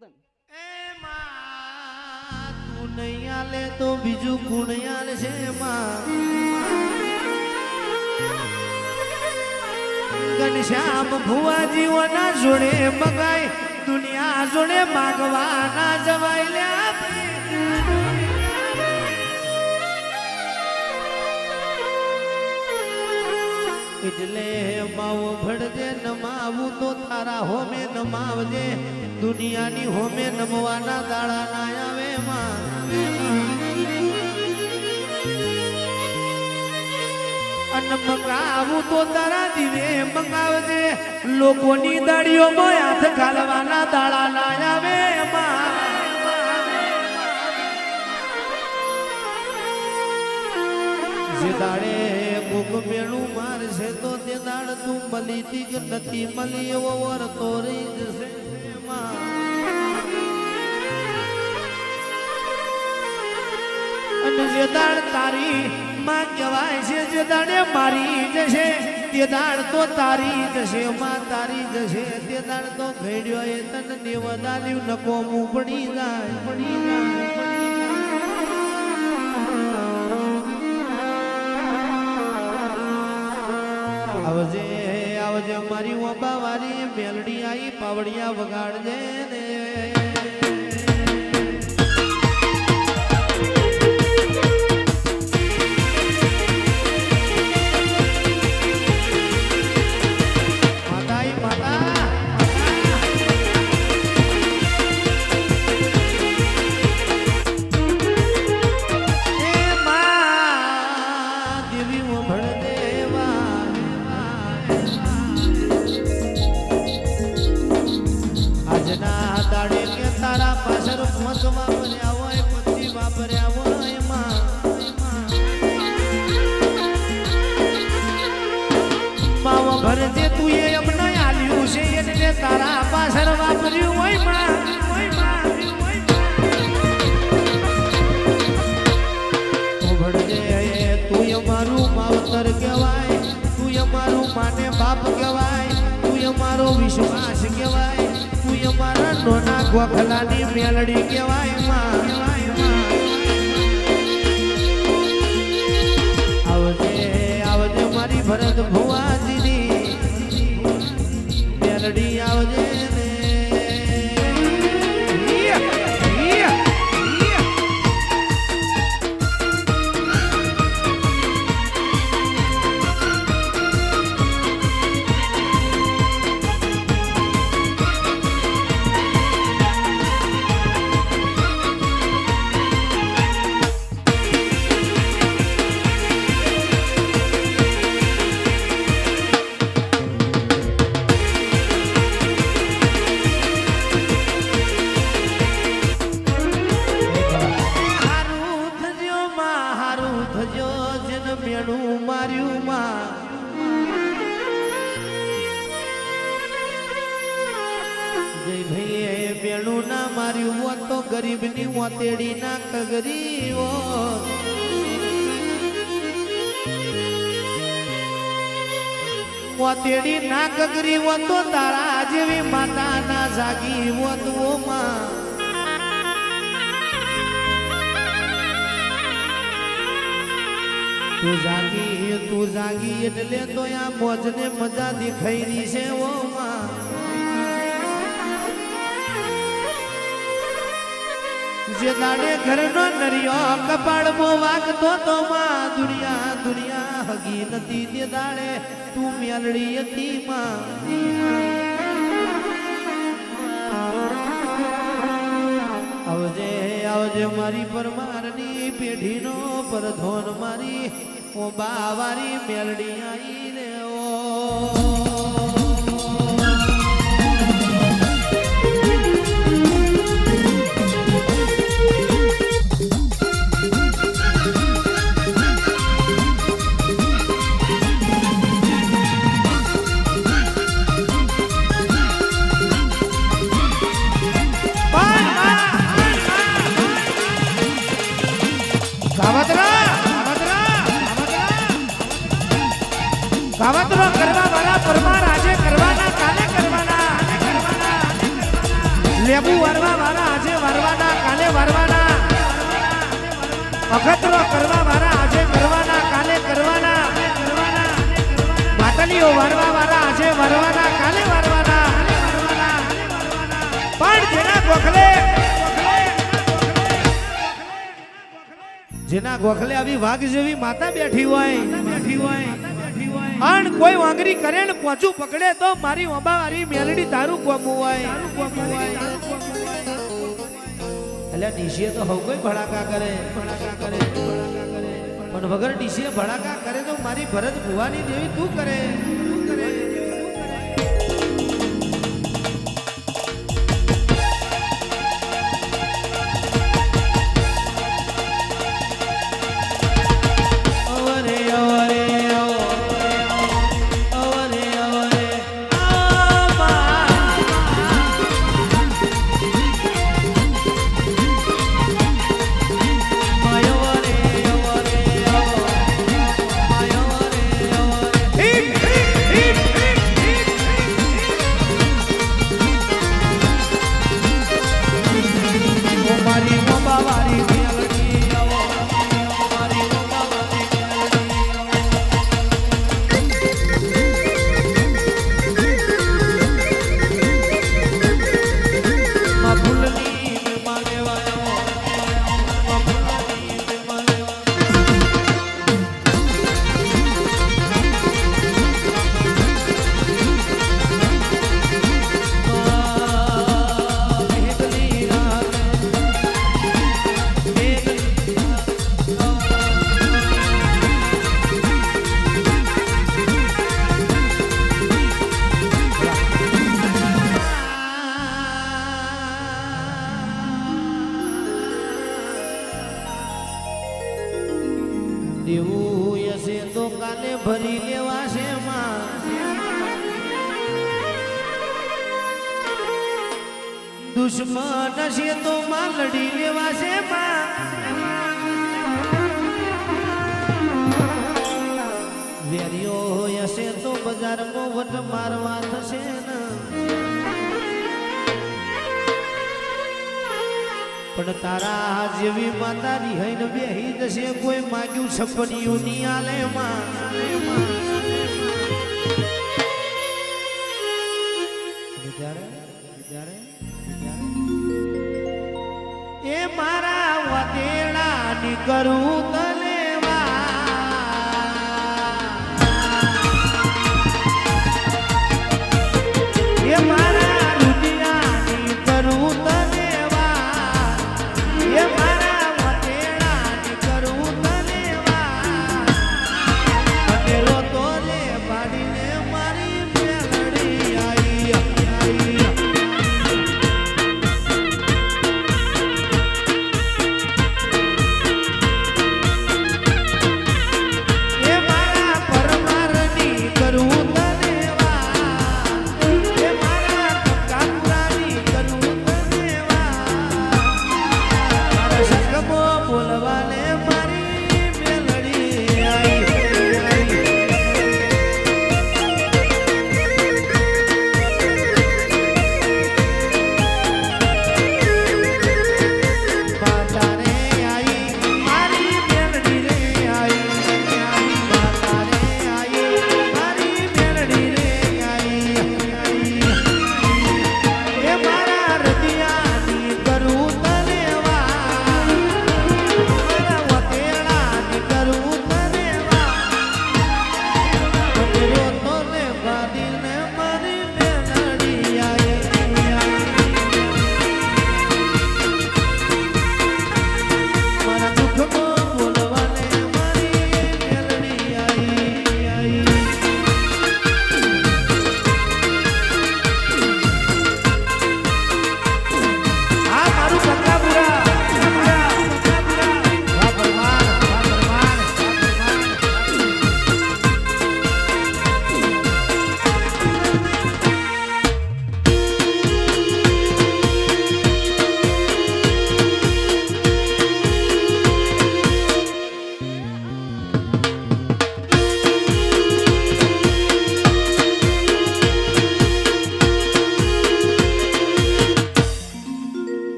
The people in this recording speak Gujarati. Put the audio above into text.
તને એ માં, તું નહીં આલે તો બીજું કોણ આલે છે ઘનશ્યામ ભુવાજીઓના જોડે મગાય દુનિયા જોડે માગવાના જવાય લે આપણે. એટલે માવો ભળજે નમાવું તો તારા હોમે નમાવજે. દુનિયાની હોમે નમવાના દાડા ના આવે માં. મંગાવું તો તારા દીવે મંગાવજે. લોકોની દાડીઓમાં હાથ ઘાલવાના દાડા ના આવે માં. જે દાડે મારશે તો તે દાડ તું મળી કે નથી મળી એવો વર તો રહી જશે જે દાડ તારી માં કહેવાય છે, જે દાડે મારી જશે તે દાડ તો તારી જશે માં તારી જશે તે દાડ તો ઘડ્યો એ તને દેવદાલ્યું નકો જાય પડી જાય પડી જાય. આવજે આવજે મારી ઓબા વારી મેલડી આઈ પાવડિયા વગાડજે ને. પાછળ વાપર્યા હોય પતિ વાપર્યા હોય એમાં. માવો ભરજે તું એ અમને આલ્યું છે એટલે તારા પાછળ વાપર્યું હોયમાં. તું અમારું માવતર કહેવાય, તું અમારું માને બાપ કહેવાય, તું અમારો વિશ્વાસ કહેવાય. અમારા નોના ગોખલાની મેલડી કહેવાયમાં. આવજે આવજે મારી ભરત ભુવાજીની જય ભાઈએ મેણું ના માર્યું હોત તો ગરીબની મોતેડી ના કગરી હોત. ના કગરી હોત તો તારા જેવી માતા ના જાગી હોત ઓમાં તું જાગી તું જાગી એટલે તો આ મોજ ને મજા દેખાઈ રહી છે, ઓ જે દાડે ઘરનો નરિયો, કપાળમો વાગતો તો માં દુનિયા દુનિયા હગી નથી તે દાડે, તું મેલડી હતી માં. આવજે આવજે મારી પરમારની પેઢીનો પરધોન મારી, ઓ બાવારી મેલડી આઈ રે ઓ. લેબુ વારવા આજે વારવાના, કાલે વારવાના. અખતરો કરવા વાળા આજે કરવાના કાલે કરવાના. માટલીઓ વારવા વાળા આજે વારવાના, કાલે વારવાના. પણ જેના ગોખલે જેના ગોખલે આવી વાઘ જેવી માતા બેઠી હોય. બેઠી હોય અણ કોઈ વાંગરી કરે ને પોચું પકડે તો મારી ઓબા વાળી મેલડી તારું કોમું હોય. એટલે ડીસીએ તો હવ કોઈ ભડાકા કરે. ભડાકા કરે ભડાકા કરે પણ વગર ડીસીએ ભડાકા કરે તો મારી ભરત ભુવાની દેવી તું કરે તું કરે. દુશ્મન છે તો માં લડી લેવાશે છે હશે તો બજારમાં વટ મારવા થશે ને. પણ તારા જેવી માતા રિહાઈને બેહી જશે, કોઈ માગ્યું છપનિયું ની આલે માં કરું